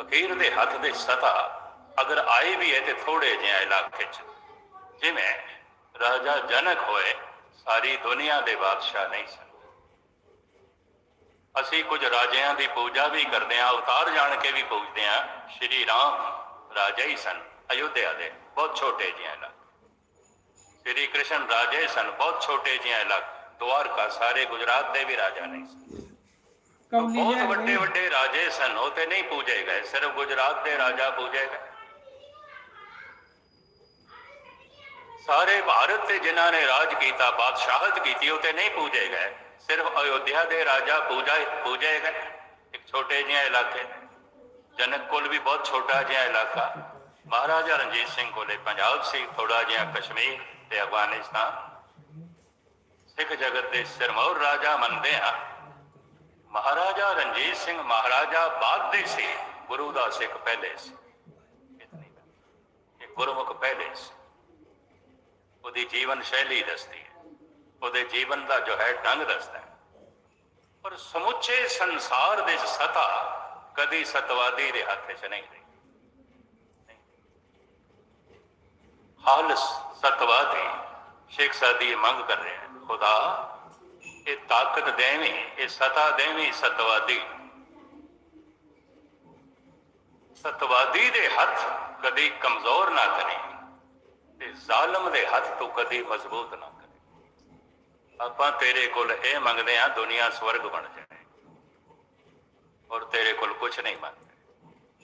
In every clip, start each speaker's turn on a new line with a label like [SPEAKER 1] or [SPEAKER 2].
[SPEAKER 1] ਫਕੀਰ ਦੇ ਹੱਥ ਦੇ ਸਤਾ ਅਗਰ ਆਏ ਵੀ ਹੈ ਤੇ ਥੋੜੇ ਜਿਹੇ ਇਲਾਕੇ ਚ। ਜਿਵੇਂ ਰਾਜਾ ਜਨਕ ਹੋਏ, ਸਾਰੀ ਦੁਨੀਆ ਦੇ ਬਾਦਸ਼ਾਹ ਨਹੀਂ ਸਨ। ਅਸੀਂ ਕੁਝ ਰਾਜਿਆਂ ਦੀ ਪੂਜਾ ਵੀ ਕਰਦੇ ਹਾਂ ਅਵਤਾਰ ਜਾਣ ਕੇ ਵੀ ਪੂਜਦੇ ਹਾਂ। ਸ਼੍ਰੀ ਰਾਮ ਰਾਜਾ ਹੀ ਸਨ, ਅਯੁੱਧਿਆ ਦੇ ਬਹੁਤ ਛੋਟੇ ਜਿਹੇ ਇਲਾਕੇ। ਸ਼੍ਰੀ ਕ੍ਰਿਸ਼ਨ ਰਾਜੇ ਸਨ, ਬਹੁਤ ਛੋਟੇ ਜਿਹੇ ਇਲਾਕੇ। ਦੁਆਰਕਾ ਸਾਰੇ ਗੁਜਰਾਤ ਦੇ ਵੀ ਰਾਜਾ ਨਹੀਂ ਸਨ।
[SPEAKER 2] ਕੌਲੀ
[SPEAKER 1] ਬਹੁਤ ਵੱਡੇ ਵੱਡੇ ਰਾਜੇ ਸਨ ਉਹ ਤੇ ਨਹੀਂ ਪੂਜੇ ਗਏ ਸਿਰਫ ਗੁਜਰਾਤ ਦੇ ਰਾਜਾ ਪੂਜੇ ਗਏ। ਸਾਰੇ ਭਾਰਤ ਤੇ ਜਿਨ੍ਹਾਂ ਨੇ ਰਾਜ ਕੀਤਾ ਬਾਦਸ਼ਾਹਤ ਕੀਤੀ ਉਹ ਤੇ ਨਹੀਂ ਪੂਜੇ ਗਏ ਸਿਰਫ ਅਯੋਧਿਆ ਦੇ ਰਾਜਾ ਪੂਜਾ ਪੂਜੇ ਗਏ। ਇੱਕ ਛੋਟੇ ਜਿਹੇ ਇਲਾਕੇ ਜਨਕ ਕੋਲ ਵੀ ਬਹੁਤ ਛੋਟਾ ਜਿਹਾ ਇਲਾਕਾ। ਮਹਾਰਾਜਾ ਰਣਜੀਤ ਸਿੰਘ ਕੋਲੇ ਪੰਜਾਬ ਸੀ ਥੋੜਾ ਜਿਹਾ ਕਸ਼ਮੀਰ ਤੇ ਅਫਗਾਨਿਸਤਾਨ। ਸਿੱਖ ਜਗਤ ਦੇ ਸਿਰਮੌਰ ਰਾਜਾ ਮੰਨਦੇ ਆ ਮਹਾਰਾਜਾ ਰਣਜੀਤ ਸਿੰਘ ਮਹਾਰਾਜਾ ਬਾਅਦ ਦੇ ਸੀ, ਗੁਰੂ ਦਾ ਸਿੱਖ ਪਹਿਲੇ ਸੀ। ਇਹ ਗੁਰਮੁਖ ਪਹਿਲੇ ਸੀ। ਉਹਦੀ ਜੀਵਨ ਸ਼ੈਲੀ ਦੱਸਦੀ ਹੈ। ਉਹਦੇ ਜੀਵਨ ਦਾ ਜੋ ਹੈ, ਢੰਗ ਦੱਸਦਾ ਹੈ। ਪਰ ਸਮੁੱਚੇ ਸੰਸਾਰ ਦੇ ਸਤਾ ਕਦੀ ਸਤਵਾਦੀ ਦੇ ਹੱਥ 'ਚ ਨਹੀਂ ਰਹੀ। ਹਾਲ ਸਤਵਾਦੀ ਸ਼ੇਖ ਸਾਦੀ ਮੰਗ ਕਰ ਰਿਹਾ ਹਨ ਖੁਦਾ ਇਹ ਤਾਕਤ ਦੇਵੀਂ ਇਹ ਸਤਾ ਦੇਵੀਂ ਸਤਵਾਦੀ ਸਤਵਾਦੀ ਦੇ ਹੱਥ ਕਦੀ ਕਮਜ਼ੋਰ ਨਾ ਕਰੇ ਤੇ ਜ਼ਾਲਮ ਦੇ ਹੱਥ ਤੋਂ ਕਦੀ ਮਜ਼ਬੂਤ ਨਾ ਕਰੇ ਆਪਾਂ ਤੇਰੇ ਕੋਲ ਇਹ ਮੰਗਦੇ ਆ ਦੁਨੀਆ ਸਵਰਗ ਬਣ ਜਾਏ ਔਰ ਤੇਰੇ ਕੋਲ ਕੁਝ ਨਹੀਂ ਮੰਗਦੇ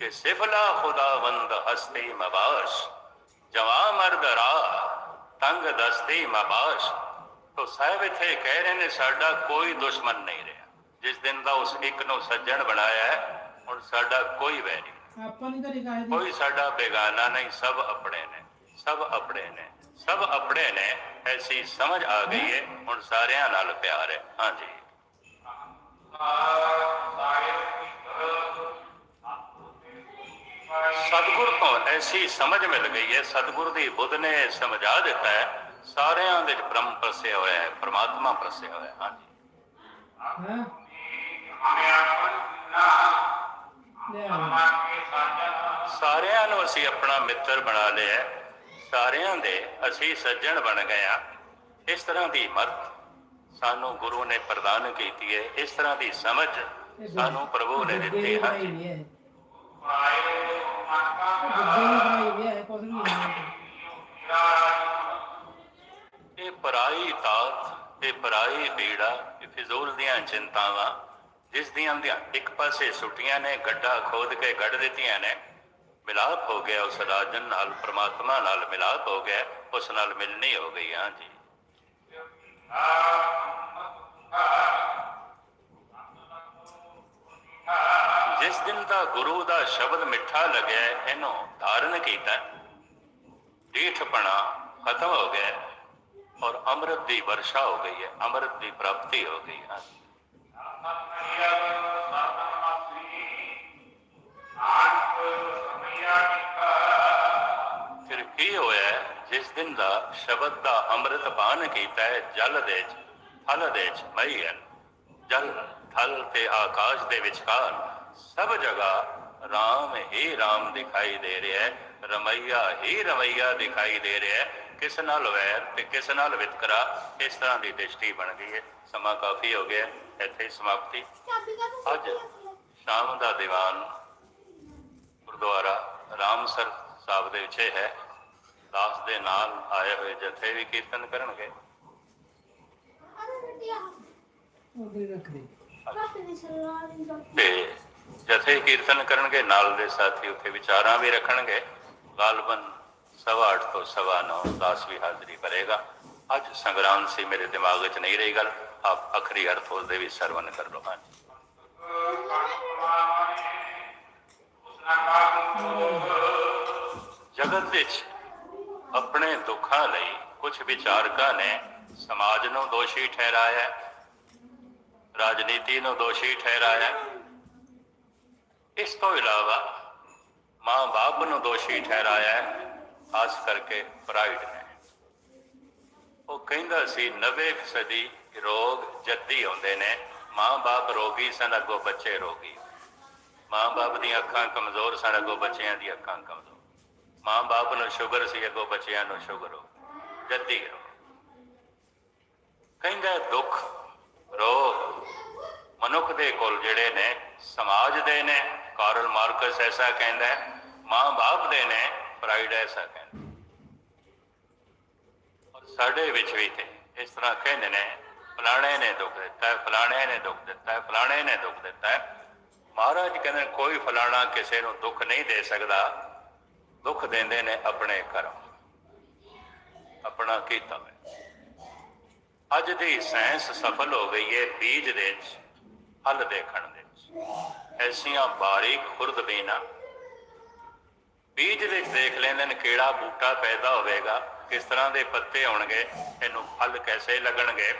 [SPEAKER 1] ਕਿ ਸਿਫਲਾ ਖੁਦਾਵੰਦ ਹਸਤੀ ਮਬਾਸ਼ ਜਵਾ ਮਰਦ ਰਾ ਤੰਗ ਦਸਤੀ ਮਬਾਸ਼ ਤੋ ਸਾਹਿਬ ਇੱਥੇ ਕਹਿ ਰਹੇ ਨੇ ਸਾਡਾ ਕੋਈ ਦੁਸ਼ਮਣ ਨਹੀਂ ਰਿਹਾ। ਜਿਸ ਦਿਨ ਦਾ ਉਸ ਇੱਕ ਨੂੰ ਸੱਜਣ ਬਣਾਇਆ ਹੈ ਹੁਣ ਸਾਡਾ ਕੋਈ ਵੈਰ
[SPEAKER 2] ਆਪਾਂ ਨਹੀਂ ਕਰੀ ਕਾਇਦੀ
[SPEAKER 1] ਕੋਈ ਸਾਡਾ ਬੇਗਾਨਾ ਨਹੀਂ ਸਭ ਆਪਣੇ ਨੇ ਸਭ ਆਪਣੇ ਨੇ ਸਭ ਆਪਣੇ ਨੇ ਐਸੀ ਸਮਝ ਆ ਗਈ ਹੈ ਹੁਣ ਸਾਰਿਆਂ ਨਾਲ ਪਿਆਰ ਹੈ। ਹਾਂਜੀ। ਸਤਿਗੁਰ ਤੋਂ ਐਸੀ ਸਮਝ ਮਿਲ ਗਈ ਹੈ ਸਤਿਗੁਰ ਦੀ ਬੁੱਧ ਨੇ ਸਮਝਾ ਦਿੱਤਾ ਹੈ ਸਾਰਿਆਂ ਦੇ ਵਿੱਚ ਬ੍ਰਹਮ ਪ੍ਰਸਿਆ ਹੋਇਆ ਹੈ ਪ੍ਰਮਾਤਮਾ ਪ੍ਰਸਿਆ ਹੋਇਆ ਹੈ ਹਾਂਜੀ।
[SPEAKER 2] ਹਾਂ?
[SPEAKER 1] ਸਾਰਿਆਂ ਨੂੰ ਅਸੀਂ ਆਪਣਾ ਮਿੱਤਰ ਬਣਾ ਲਿਆ। ਸਾਰਿਆਂ ਦੇ ਅਸੀਂ ਸੱਜਣ ਬਣ ਗਏ ਆ ਇਸ ਤਰ੍ਹਾਂ ਦੀ ਮਤ ਸਾਨੂੰ ਗੁਰੂ ਨੇ ਪ੍ਰਦਾਨ ਕੀਤੀ ਹੈ ਇਸ ਤਰ੍ਹਾਂ ਦੀ ਸਮਝ ਸਾਨੂੰ ਪ੍ਰਭੂ ਨੇ ਦਿੱਤੀ ਹੈ।
[SPEAKER 2] ਬੁੱਧੀ ਬਣਾਈ ਹੈ ਹੈ।
[SPEAKER 1] ਇਹ ਪਰਾਈ ਤਾਤ ਇਹ ਪਰਾਈ ਪੀੜਾ ਇਹ ਫਿਜ਼ੂਲ ਦੀਆਂ ਚਿੰਤਾਵਾਂ, ਜਿਸ ਦੀਆਂ ਇੱਕ ਪਾਸੇ ਸੁੱਟੀਆਂ ਨੇ, ਗੱਡਾ ਖੋਦ ਕੇ ਗੱਡ ਦਿੱਤੀਆਂ ਨੇ, ਮਿਲਾਪ ਹੋ ਗਿਆ ਉਸ ਰਾਜਨ ਨਾਲ, ਪ੍ਰਮਾਤਮਾ ਨਾਲ ਮਿਲਾਪ ਹੋ ਗਿਆ, ਉਸ ਨਾਲ ਮਿਲਣੀ ਹੋ ਗਈ, ਹਾਂ ਜੀ। ਜਿਸ ਦਿਨ ਦਾ ਗੁਰੂ ਦਾ ਸ਼ਬਦ ਮਿੱਠਾ ਲੱਗਿਆ, ਇਹਨੂੰ ਧਾਰਨ ਕੀਤਾ ਢੀਠਪਣਾ ਖਤਮ ਹੋ ਗਿਆ। ਔਰ ਅੰਮ੍ਰਿਤ ਦੀ ਵਰਸ਼ਾ ਹੋ ਗਈ ਹੈ, ਅੰਮ੍ਰਿਤ ਦੀ ਪ੍ਰਾਪਤੀ ਹੋ ਗਈ ਹੈ। ਫਿਰ ਕੀ ਹੋਇਆ ਜਿਸ ਦਿਨ ਦਾ ਸ਼ਬਦ ਦਾ ਅੰਮ੍ਰਿਤ ਪਾਨ ਕੀਤਾ ਹੈ, ਜਲ ਦੇ ਚ ਥਲ ਦੇ ਚ ਮਈ ਜਲ, ਥਲ ਤੇ ਆਕਾਸ਼ ਦੇ ਵਿਚਕਾਰ ਸਭ ਜਗ੍ਹਾ ਰਾਮ ਹੀ ਰਾਮ ਦਿਖਾਈ ਦੇ ਰਿਹਾ ਹੈ, ਰਮਈਆ ਹੀ ਰਮਈਆ ਦਿਖਾਈ ਦੇ ਰਿਹਾ ਹੈ। ਕਿਸ ਨਾਲ ਵੈਰ ਤੇ ਕਿਸ ਨਾਲ ਵਿਤਕਰਾ ਇਸ ਤਰ੍ਹਾਂ ਦੀ ਦ੍ਰਿਸ਼ਟੀ ਬਣ ਗਈ ਹੈ। ਸਮਾਂ ਕਾਫੀ ਹੋ ਗਿਆ। ਇੱਥੇ ਹੀ ਸਮਾਪਤੀ। ਅੱਜ ਸ਼ਾਮ ਦਾ ਦੀਵਾਨ ਗੁਰਦੁਆਰਾ ਰਾਮਸਰ ਸਾਹਿਬ ਦੇ ਵਿੱਚ ਹੈ। ਦਾਸ ਦੇ ਨਾਲ ਆਏ ਹੋਏ ਜਥੇ ਵੀ ਕੀਰਤਨ ਕਰਨਗੇ। ਤੇ ਜਥੇ ਕੀਰਤਨ ਕਰਨਗੇ। ਨਾਲ ਦੇ ਸਾਥੀ ਉੱਥੇ ਵਿਚਾਰਾਂ ਵੀ ਰੱਖਣਗੇ। ਗਾਲਬਨ ਸਵਾ ਅੱਠ ਤੋਂ ਸਵਾ ਨੌ ਦਾਸ ਵੀ ਹਾਜ਼ਰੀ ਭਰੇਗਾ। ਅੱਜ ਸੰਗਰਾਮ ਸੀ, ਮੇਰੇ ਦਿਮਾਗ ਵਿੱਚ ਨਹੀਂ ਰਹੀ ਗੱਲ। ਆਪ ਅਖਰੀ ਅਰਥ ਉਸਦੇ ਵੀ ਸਰਵਨ ਕਰ ਲਓ। ਹਾਂਜੀ। ਜਗਤ ਵਿੱਚ ਆਪਣੇ ਦੁੱਖਾਂ ਲਈ ਕੁਝ ਵਿਚਾਰਕਾਂ ਨੇ ਸਮਾਜ ਨੂੰ ਦੋਸ਼ੀ ਠਹਿਰਾਇਆ ਰਾਜਨੀਤੀ ਨੂੰ ਦੋਸ਼ੀ ਠਹਿਰਾਇਆ ਇਸ ਤੋਂ ਇਲਾਵਾ ਮਾਂ-ਬਾਪ ਨੂੰ ਦੋਸ਼ੀ ਠਹਿਰਾਇਆ ਖਾਸ ਕਰਕੇ ਪ੍ਰਾਈਡ ਨੇ। ਉਹ ਕਹਿੰਦਾ ਸੀ 90% ਰੋਗ ਜੱਦੀ ਆਉਂਦੇ ਨੇ। ਮਾਂ-ਬਾਪ ਰੋਗੀ ਸਨ, ਅੱਗੋਂ ਬੱਚੇ ਰੋਗੀ। ਮਾਂ-ਬਾਪ ਦੀਆਂ ਅੱਖਾਂ ਕਮਜ਼ੋਰ ਸਨ, ਅੱਗੋਂ ਬੱਚਿਆਂ ਦੀਆਂ ਅੱਖਾਂ ਕਮਜ਼ੋਰ। ਮਾਂ-ਬਾਪ ਨੂੰ ਸ਼ੂਗਰ ਸੀ, ਅੱਗੋਂ ਬੱਚਿਆਂ ਨੂੰ ਸ਼ੂਗਰ ਹੋ ਜੱਦੀ ਰੋ ਕਹਿੰਦਾ, ਦੁੱਖ, ਰੋਗ ਮਨੁੱਖ ਦੇ ਕੋਲ ਜਿਹੜੇ ਨੇ, ਸਮਾਜ ਦੇ ਨੇ, ਕਾਰਲ ਮਾਰਕਸ ਐਸਾ ਕਹਿੰਦਾ ਮਾਂ-ਬਾਪ ਦੇ ਨੇ ਫਰਾਇਡ ਐਸਾ ਕਹਿੰਦਾ ਔਰ ਸਾਡੇ ਵਿੱਚ ਵੀ ਤੇ ਇਸ ਤਰ੍ਹਾਂ ਕਹਿੰਦੇ ਨੇ, ਫਲਾਣੇ ਨੇ ਦੁੱਖ ਦਿੱਤਾ ਹੈ, ਫਲਾਣੇ ਨੇ ਦੁੱਖ ਦਿੱਤਾ ਹੈ, ਫਲਾਣੇ ਨੇ ਦੁੱਖ ਦਿੱਤਾ ਹੈ। ਮਹਾਰਾਜ ਕਹਿੰਦੇ ਕੋਈ ਫਲਾਣਾ ਕਿਸੇ ਨੂੰ ਦੁੱਖ ਨਹੀਂ ਦੇ ਸਕਦਾ। ਦੁੱਖ ਦਿੰਦੇ ਨੇ ਆਪਣੇ ਕਰਮ ਆਪਣਾ ਕੀਤਾ ਹੋਇਆ ਅੱਜ ਦੀ ਸਾਇੰਸ ਸਫਲ ਹੋ ਗਈ ਹੈ ਬੀਜ ਦੇ ਵਿੱਚ, ਫਲ ਦੇਖਣ ਦੇ ਵਿੱਚ। ਐਸੀਆਂ ਬਾਰੀਕ ਖੁਰਦਬੀਨਾਂ ਬੀਜ ਵਿੱਚ ਦੇਖ ਲੈਂਦੇ ਨੇ ਕਿਹੜਾ ਬੂਟਾ ਪੈਦਾ ਹੋਵੇਗਾ। ਕਿਸ ਤਰ੍ਹਾਂ ਦੇ ਪੱਤੇ ਹੋਣਗੇ ਇਹਨੂੰ ਫਲ ਕੈਸੇ ਲੱਗਣਗੇ,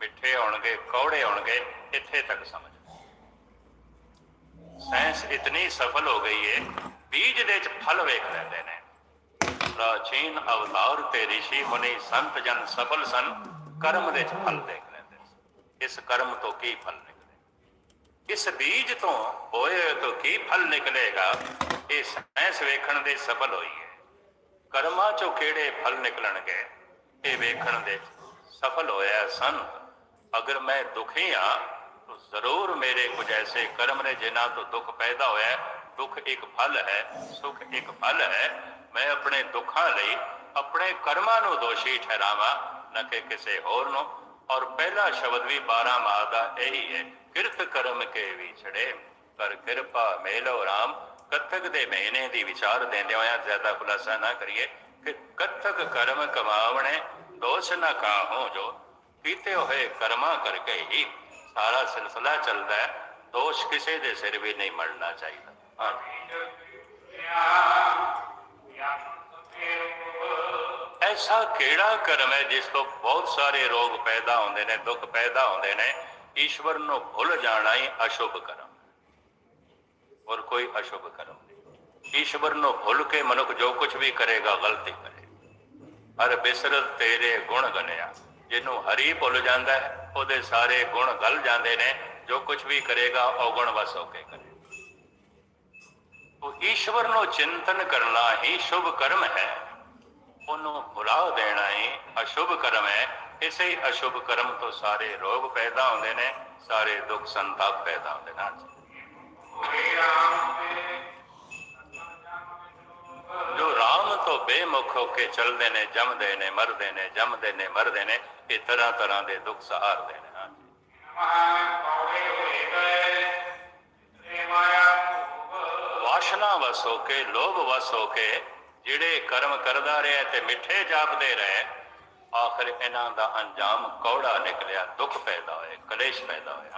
[SPEAKER 1] ਮਿੱਠੇ ਹੋਣਗੇ ਕੌੜੇ ਹੋਣਗੇ ਇੱਥੇ ਤੱਕ ਸਮਝ। ਸਾਇੰਸ ਇਤਨੀ ਸਫਲ ਹੋ ਗਈ ਹੈ ਬੀਜ ਦੇ ਵਿੱਚ ਫਲ ਵੇਖ ਲੈਂਦੇ ਨੇ। ਪ੍ਰਾਚੀਨ ਅਵਤਾਰ ਤੇ ਰਿਸ਼ੀ ਮੁਨੀ ਸੰਤ ਜਨ ਸਫਲ ਸਨ, ਕਰਮ ਦੇ ਵਿੱਚ ਫਲ ਦੇਖ ਲੈਂਦੇ ਸੀ। ਇਸ ਕਰਮ ਤੋਂ ਕੀ ਫਲ ਨਿਕਲੇ ਇਸ ਬੀਜ ਤੋਂ ਹੋਏ ਤੋਂ ਕੀ ਫਲ ਨਿਕਲੇਗਾ ਇਹ ਸਾਇੰਸ ਵੇਖਣ ਦੇ ਸਫਲ ਹੋਈ ਹੈ ਕਰਮਾਂ ਚੋਂ ਕਿਹੜੇ ਫਲ ਨਿਕਲਣਗੇ ਇਹ ਵੇਖਣ ਦੇ ਸਫਲ ਹੋਇਆ ਸੰਤ ਅਗਰ ਮੈਂ ਦੁਖੀ ਹਾਂ ਤਾਂ ਜ਼ਰੂਰ ਮੇਰੇ ਕੁਝ ਐਸੇ ਕਰਮ ਨੇ ਜਿਨ੍ਹਾਂ ਤੋਂ ਦੁੱਖ ਪੈਦਾ ਹੋਇਆ ਹੈ। ਦੁੱਖ ਇੱਕ ਫਲ ਹੈ ਸੁਖ ਇੱਕ ਫਲ ਹੈ ਮੈਂ ਆਪਣੇ ਦੁੱਖਾਂ ਲਈ ਆਪਣੇ ਕਰਮਾਂ ਨੂੰ ਦੋਸ਼ੀ ਠਹਿਰਾਵਾਂ ਨਾ ਕਿ ਕਿਸੇ ਹੋਰ ਨੂੰ ਔਰ ਪਹਿਲਾ ਸ਼ਬਦ ਵੀ 12 ਮਾਹ ਦਾ ਇਹੀ ਹੈ ਕਿਰਤ ਕਰਮ ਕੇ ਵਿਛੜੇ। ਪਰ ਕਿਰਪਾ ਮੇਲੋ ਰਾਮ ਕੱਤਕ ਦੇ ਮਹੀਨੇ ਦੀ ਵਿਚਾਰ ਦਿੰਦੇ ਹੋਇਆ ਜ਼ਿਆਦਾ ਖੁਲਾਸਾ ਨਾ ਕਰੀਏ ਕਿ ਕੱਤਕ ਕਰਮ ਕਮਾਵਣੇ, ਦੋਸ਼ ਨਾ ਕਾਹੋ ਜੋ। ਕੀਤੇ ਹੋਏ ਕਰਮਾਂ ਕਰਕੇ ਹੀ ਸਾਰਾ ਸਿਲਸਿਲਾ ਚੱਲਦਾ ਹੈ। ਦੋਸ਼ ਕਿਸੇ ਦੇ ਸਿਰ ਵੀ ਨਹੀਂ ਮੜਨਾ ਚਾਹੀਦਾ। ਹਾਂ ਐਸਾ ਕਿਹੜਾ ਕਰਮ ਹੈ ਜਿਸ ਤੋਂ ਬਹੁਤ ਸਾਰੇ ਰੋਗ ਪੈਦਾ ਹੁੰਦੇ ਨੇ, ਦੁੱਖ ਪੈਦਾ ਹੁੰਦੇ ਨੇ? ਈਸ਼ਵਰ ਨੂੰ ਭੁੱਲ ਜਾਣਾ ਹੀ ਅਸ਼ੁਭ ਕਰਮ ਔਰ ਕੋਈ ਅਸ਼ੁਭ ਕਰਮ ਨਹੀਂ ਈਸ਼ਵਰ ਨੂੰ ਭੁੱਲ ਕੇ ਮਨੁੱਖ ਜੋ ਕੁਝ ਵੀ ਕਰੇਗਾ ਗਲਤੀ ਕਰੇ ਹਰ ਬਿਸਰਤ ਜਿਹਨੂੰ ਹਰੀ ਭੁੱਲ ਜਾਂਦਾ ਹੈ ਉਹਦੇ ਸਾਰੇ ਗੁਣ ਗਲ ਜਾਂਦੇ ਨੇ ਜੋ ਕੁਝ ਵੀ ਕਰੇਗਾ ਔਗੁਣ ਵਸ ਹੋ ਕੇ ਕਰੇ ਉਹ ਈਸ਼ਵਰ ਨੂੰ ਚਿੰਤਨ ਕਰਨਾ ਹੀ ਸ਼ੁਭ ਕਰਮ ਹੈ ਉਹਨੂੰ ਭੁਲਾ ਦੇਣਾ ਹੀ ਅਸ਼ੁਭ ਕਰਮ ਹੈ ਇਸੇ ਹੀ ਅਸ਼ੁਭ ਕਰਮ ਤੋਂ ਸਾਰੇ ਰੋਗ ਪੈਦਾ ਹੁੰਦੇ ਨੇ ਸਾਰੇ ਦੁੱਖ ਸੰਤਾਪ ਪੈਦਾ ਹੁੰਦੇ ਨੇ। ਜੋ ਰਾਮ ਤੋਂ ਬੇਮੁਖ ਹੋ ਕੇ ਚੱਲਦੇ ਨੇ ਜੰਮਦੇ ਨੇ ਮਰਦੇ ਨੇ ਜੰਮਦੇ ਨੇ ਮਰਦੇ ਨੇ ਇਹ ਤਰ੍ਹਾਂ ਤਰ੍ਹਾਂ ਦੇ ਦੁੱਖ ਸਹਾਰਦੇ ਨੇ। ਵਾਸ਼ਨਾ ਵਸ ਹੋ ਕੇ ਲੋਭ ਵਸ ਹੋ ਕੇ ਜਿਹੜੇ ਕਰਮ ਕਰਦਾ ਰਿਹਾ ਤੇ ਮਿੱਠੇ ਜਾਪਦੇ ਰਹੇ ਆਖਰ ਇਹਨਾਂ ਦਾ ਅੰਜਾਮ ਕੌੜਾ ਨਿਕਲਿਆ, ਦੁੱਖ ਪੈਦਾ ਹੋਏ, ਕਲੇਸ਼ ਪੈਦਾ ਹੋਏ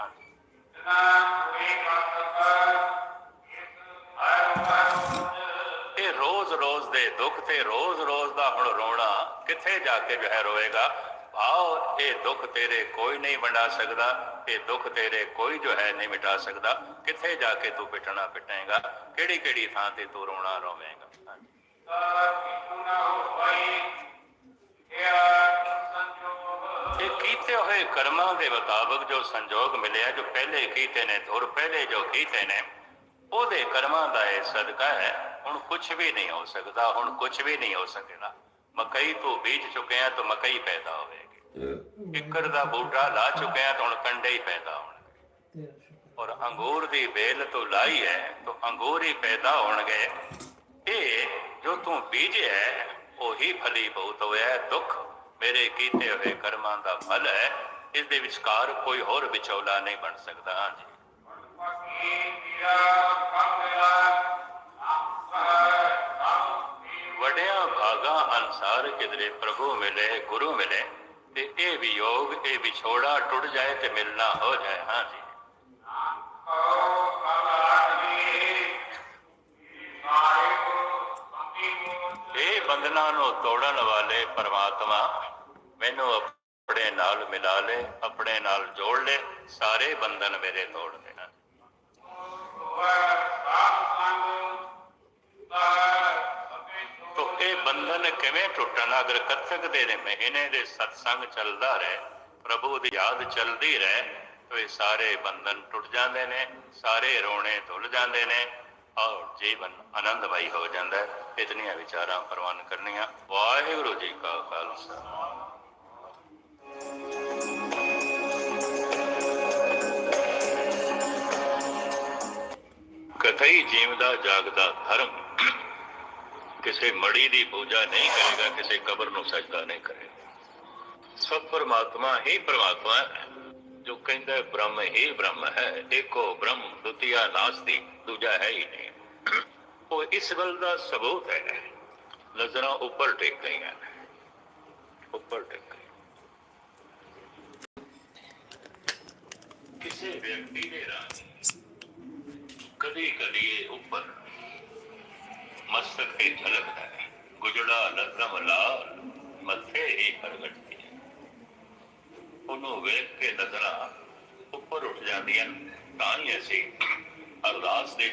[SPEAKER 1] ਇਹ ਰੋਜ਼-ਰੋਜ਼ ਦੇ ਦੁੱਖ ਤੇ ਰੋਜ਼-ਰੋਜ਼ ਦਾ ਹੁਣ ਰੋਣਾ ਕਿੱਥੇ ਜਾ ਕੇ ਜੋ ਹੈ ਰੋਏਗਾ? ਆਓ, ਇਹ ਦੁੱਖ ਤੇਰੇ ਕੋਈ ਨਹੀਂ ਵੰਡਾ ਸਕਦਾ, ਇਹ ਦੁੱਖ ਤੇਰੇ ਕੋਈ ਜੋ ਹੈ ਨਹੀਂ ਮਿਟਾ ਸਕਦਾ। ਕਿੱਥੇ ਜਾ ਕੇ ਤੂੰ ਪਿਟਣਾ ਪਿਟੇਗਾ? ਕਿਹੜੀ ਕਿਹੜੀ ਥਾਂ ਤੇ ਤੂੰ ਰੋਣਾ ਰੋਵੇਂਗਾ? ਹਾਂਜੀ। ਇਹ ਕੀਤੇ ਹੋਏ ਕਰਮਾਂ ਦੇ ਮੁਤਾਬਕ ਜੋ ਸੰਜੋਗ ਮਿਲਿਆ, ਜੋ ਪਹਿਲੇ ਕੀਤੇ ਨੇ ਧੁਰ ਪਹਿਲੇ ਜੋ ਕੀਤੇ ਨੇ, ਉਹਦੇ ਕਰਮਾਂ ਦਾ ਇਹ ਸਦਕਾ ਹੈ। ਹੁਣ ਕੁਝ ਵੀ ਨਹੀਂ ਹੋ ਸਕਦਾ, ਹੁਣ ਕੁਝ ਵੀ ਨਹੀਂ ਹੋ ਸਕੇਗਾ। ਮਕਈ ਤੋਂ ਬੀਜ ਚੁੱਕਿਆ ਤਾਂ ਮਕਈ ਪੈਦਾ ਹੋਵੇਗੀ। ਕਿੱਕਰ ਦਾ ਬੂਟਾ ਲਾ ਚੁੱਕਿਆ ਤਾਂ ਹੁਣ ਕੰਡੇ ਹੀ ਪੈਦਾ ਹੋਣਗੇ। ਔਰ ਅੰਗੂਰ ਦੀ ਵੇਲ ਤੋਂ ਲਾਈ ਹੈ, ਤਾਂ ਅੰਗੂਰ ਹੀ ਪੈਦਾ ਹੋਣਗੇ। ਇਹ ਜੋ ਤੂੰ ਬੀਜਿਆ ਹੈ, ਉਹੀ ਫਲੀ ਬਹੁਤ ਹੋਇਆ ਦੁੱਖ ਮੇਰੇ ਕੀਤੇ ਹੋਏ ਕਰਮਾਂ ਦਾ ਫਲ ਹੈ, ਇਸ ਦੇ ਵਿਚਕਾਰ ਕੋਈ ਹੋਰ ਵਿਚੋਲਾ ਨਹੀਂ ਬਣ ਸਕਦਾ। ਹਾਂਜੀ। ਵਡਿਆਂ ਭਾਗਾ ਅਨਸਾਰ ਕਿਦਰੇ ਪ੍ਰਭੂ ਮਿਲੇ, ਗੁਰੂ ਮਿਲੇ, ਤੇ ਇਹ ਵਿਯੋਗ ਇਹ ਵਿਛੋੜਾ ਟੁੱਟ ਜਾਏ ਤੇ ਮਿਲਣਾ ਹੋ ਜਾਏ। ਹਾਂਜੀ। ਬੰਧਨਾਂ ਨੂੰ ਤੋੜਨ ਵਾਲੇ ਪਰਮਾਤਮਾ ਮੈਨੂੰ ਆਪਣੇ ਨਾਲ ਮਿਲਾ ਲੈ, ਆਪਣੇ ਨਾਲ ਜੋੜ ਲੈ, ਸਾਰੇ ਬੰਧਨ ਮੇਰੇ ਤੋੜ ਦੇਣਾ। ਤੋ ਇਹ ਬੰਧਨ ਕਿਵੇਂ ਟੁੱਟਣ? ਅਗਰ ਕਥਕ ਦੇ ਨੇ, ਮਹੀਨੇ ਦੇ ਸਤਸੰਗ ਚੱਲਦਾ ਰਹੇ, ਪ੍ਰਭੂ ਦੀ ਯਾਦ ਚੱਲਦੀ ਰਹੇ ਸੋ ਇਹ ਸਾਰੇ ਬੰਧਨ ਟੁੱਟ ਜਾਂਦੇ ਨੇ, ਸਾਰੇ ਰੋਣੇ ਧੁੱਲ ਜਾਂਦੇ ਨੇ ਔਰ ਜੀਵਨ ਆਨੰਦਮਈ ਹੋ ਜਾਂਦਾ ਹੈ। ਇਤਨੀਆਂ ਵਿਚਾਰਾਂ ਪ੍ਰਵਾਨ ਕਰਨੀਆਂ। ਵਾਹਿਗੁਰੂ ਜੀ ਕਾ ਖਾਲਸਾ। ਕਥਈ ਜੀਵਦਾ ਜਾਗਦਾ ਧਰਮ। ਕਿਸੇ ਮੜੀ ਦੀ ਪੂਜਾ ਨਹੀਂ ਕਰੇਗਾ, ਕਿਸੇ ਕਬਰ ਨੂੰ ਸਜਦਾ ਨਹੀਂ ਕਰੇਗਾ। ਸਭ ਪਰਮਾਤਮਾ ਹੀ ਪਰਮਾਤਮਾ ਹੈ। ਜੋ ਕਹਿੰਦਾ ਬ੍ਰਹਮ ਹੀ ਬ੍ਰਹਮ ਹੈ ਏਕੋ ਬ੍ਰਹਮ ਦੁਤੀਆ ਨਾਸਤੀ ਦੂਜਾ ਹੈ ਹੀ ਨਹੀਂ। ਉਹ ਇਸ ਗੱਲ ਦਾ ਸਬੂਤ ਹੈ। ਨਜ਼ਰਾਂ ਉੱਪਰ ਟੇਕ ਗਈਆਂ ਉੱਪਰ ਟੇਕ ਕਿਸੇ ਵਿਅਕਤੀ ਦੇ ਰਾਹੀਂ ਕਦੀ ਕਦੀ ਉੱਪਰ ਮਸਤਕ ਤੇ ਝਲਕਦਾ ਹੈ। ਗੁਜੜਾ ਲਗਮ ਲਾਲ, ਮੱਥੇ ਹੀ ਪ੍ਰਗਟਦੀ ਉਹਨੂੰ ਵੇਖ ਕੇ ਨਜ਼ਰਾਂ ਉੱਪਰ ਉੱਠ ਜਾਂਦੀਆਂ ਤਾਂ ਹੀ ਅਸੀਂ ਅਰਦਾਸ ਦੇ